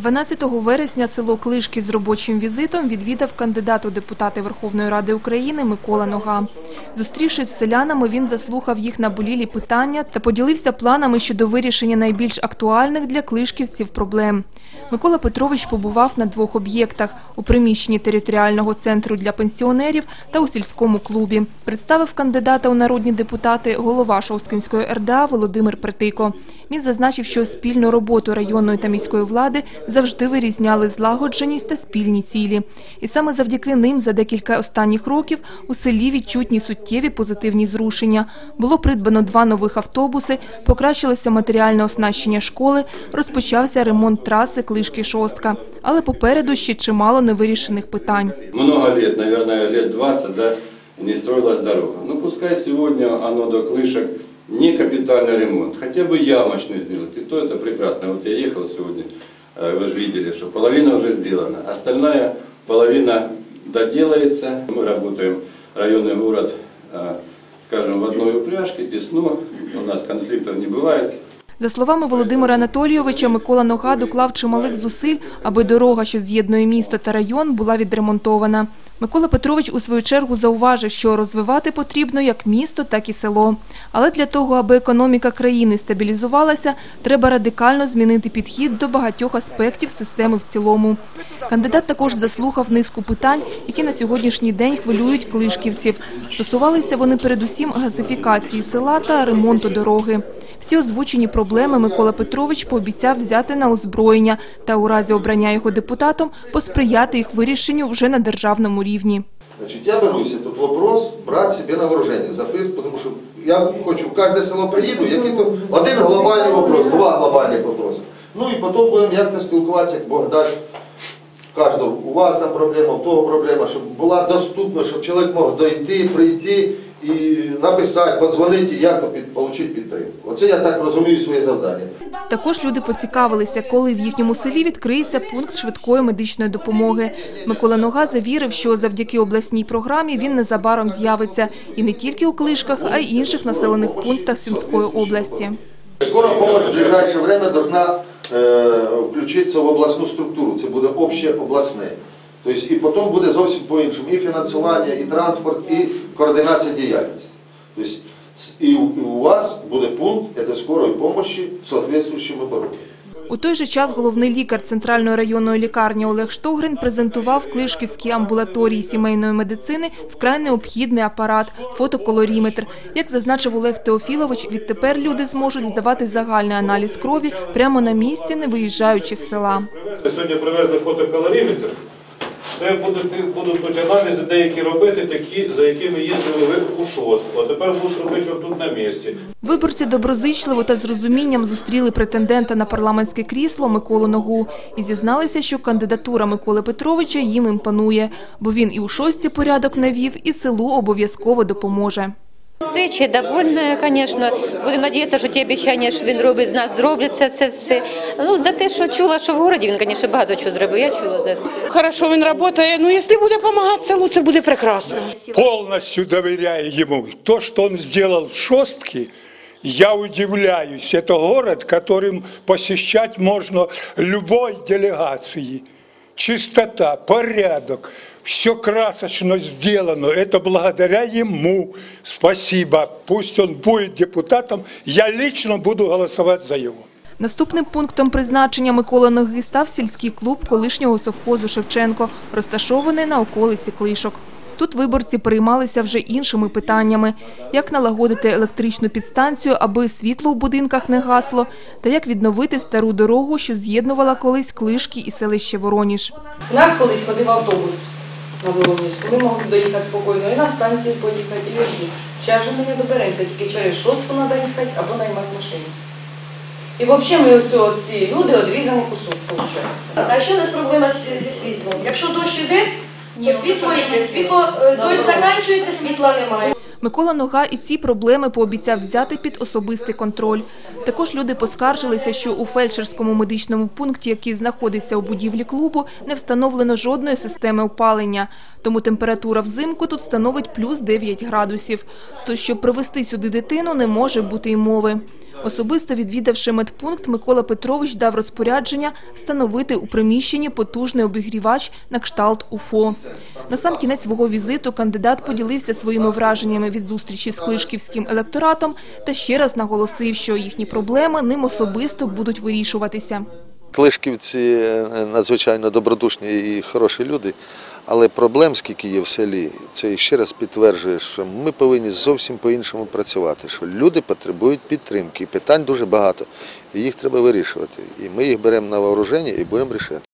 12 вересня село Клишки з робочим візитом відвідав кандидат у депутати Верховної Ради України Микола Нога. Зустрівшись з селянами, він заслухав їх наболілі питання та поділився планами щодо вирішення найбільш актуальних для клишківців проблем. Микола Петрович побував на двох об'єктах – у приміщенні територіального центру для пенсіонерів та у сільському клубі. Представив кандидата у народні депутати голова Шосткинської РДА Володимир Притико. Він зазначив, що спільну роботу районної та міської влади завжди вирізняли злагодженість та спільні цілі. І саме завдяки ним за декілька останніх років у селі відчутні суттєві позитивні зрушення. Було придбано два нових автобуси, покращилося матеріальне оснащення школи, розпочався ремонт траси Клишки-Шостка. Але попереду ще чимало невирішених питань. много лет, наверное, лет 20, да, не строилась дорога. Ну, пускай сегодня оно до клышек не капитальный ремонт, хотя бы ямочный сделать, и то это прекрасно. Вот я ехал сегодня, э, вы же видели, что половина уже сделана, остальная половина доделается. Мы работаем, районный город, э, скажем, в одной упряжке, тесно, у нас конфликтов не бывает. За словами Володимира Анатолійовича, Микола Нога доклав чималих зусиль, аби дорога, що з'єднує місто та район, була відремонтована. Микола Петрович у свою чергу зауважив, що розвивати потрібно як місто, так і село. Але для того, аби економіка країни стабілізувалася, треба радикально змінити підхід до багатьох аспектів системи в цілому. Кандидат також заслухав низку питань, які на сьогоднішній день хвилюють клишківців. Стосувалися вони передусім газифікації села та ремонту дороги. Всі озвучені проблеми Микола Петрович пообіцяв взяти на озброєння та у разі обрання його депутатом посприяти їх вирішенню вже на державному рівні. Я берусь этот вопрос брать себе на вооружение, записывать, потому что я хочу в каждое село приїду, який-то один глобальний вопрос, два глобальних вопроси. Ну і потім будемо як-то спілкуватися, як Бог дасть. Кожного, у вас там проблема, у того проблема, щоб була доступна, щоб чоловік мог дойти, прийти і написати, подзвонити, як отримати підтримку. Оце я так розумію своє завдання. Також люди поцікавилися, коли в їхньому селі відкриється пункт швидкої медичної допомоги. Микола Нога завірив, що завдяки обласній програмі він незабаром з'явиться і не тільки у Клишках, а й інших населених пунктах Сумської області. Скоро помощь в ближайшее время должна э, включитися в обласну структуру. Це буде обще обласне. Тобто і потім буде зовсім по-іншому. І фінансування, і транспорт, і координація діяльності. Тобто і у, вас буде пункт це скорої допомоги з соответствующими пороками. У той же час головний лікар Центральної районної лікарні Олег Штогрин презентував Клишківській амбулаторії сімейної медицини вкрай необхідний апарат – фотоколоріметр. Як зазначив Олег Теофілович, відтепер люди зможуть здавати загальний аналіз крові прямо на місці, не виїжджаючи з села. Сьогодні привезли фотокалоріметр. Це будуть, будуть тут аналізи деякі робити, такі, за якими їздили ви у шостку. А тепер будуть робити тут на місці. Виборці доброзичливо та з розумінням зустріли претендента на парламентське крісло Миколу Ногу і зізналися, що кандидатура Миколи Петровича їм імпонує, бо він і у шості порядок навів, і селу обов'язково допоможе. Тичі довольна, звісно. Будемо сподіватися, що ті обіцяння, що він робить з нас, зробляться це все. Ну, за те, що чула, що в городі він, звісно, багато чого зробив. Я чула за це. Хорошо він працює, ну якщо буде допомагати селу, це буде прекрасно. полностью доверяю ему. То, что он сделал в Шостке, я удивляюсь. Это город, которым посещать можно любой делегации. Чистота, порядок, все красочно сделано. Это благодаря ему. Спасибо. Пусть он будет депутатом. Я лично буду голосовать за его. Наступним пунктом призначення Миколи Ноги став сільський клуб колишнього совхозу Шевченко, розташований на околиці Клишок. Тут виборці переймалися вже іншими питаннями – як налагодити електричну підстанцію, аби світло у будинках не гасло, та як відновити стару дорогу, що з'єднувала колись Клишки і селище Вороніж. У нас колись ходив автобус на Воронежську. Ми могли доїхати спокійно і на станцію поїхати, і вірні. Зараз же ми не доберемося, тільки через шостку треба їхати або наймати машину. І взагалі ми ось ці люди відрізаний кусок, виходить. А ще у нас проблема з- зі світлом. Якщо дощ іде, то світло йде, Світло е, дощ закінчується, світла немає. Микола Нога і ці проблеми пообіцяв взяти під особистий контроль. Також люди поскаржилися, що у фельдшерському медичному пункті, який знаходиться у будівлі клубу, не встановлено жодної системи опалення. Тому температура взимку тут становить плюс 9 градусів. То, щоб привезти сюди дитину, не може бути й мови. Особисто відвідавши медпункт, Микола Петрович дав розпорядження встановити у приміщенні потужний обігрівач на кшталт УФО. На сам кінець свого візиту кандидат поділився своїми враженнями від зустрічі з клишківським електоратом та ще раз наголосив, що їхні проблеми ним особисто будуть вирішуватися. Клишківці е, надзвичайно добродушні і хороші люди, але проблем, скільки є в селі, це ще раз підтверджує, що ми повинні зовсім по-іншому працювати, що люди потребують підтримки, питань дуже багато, і їх треба вирішувати. І ми їх беремо на вооруження і будемо рішати.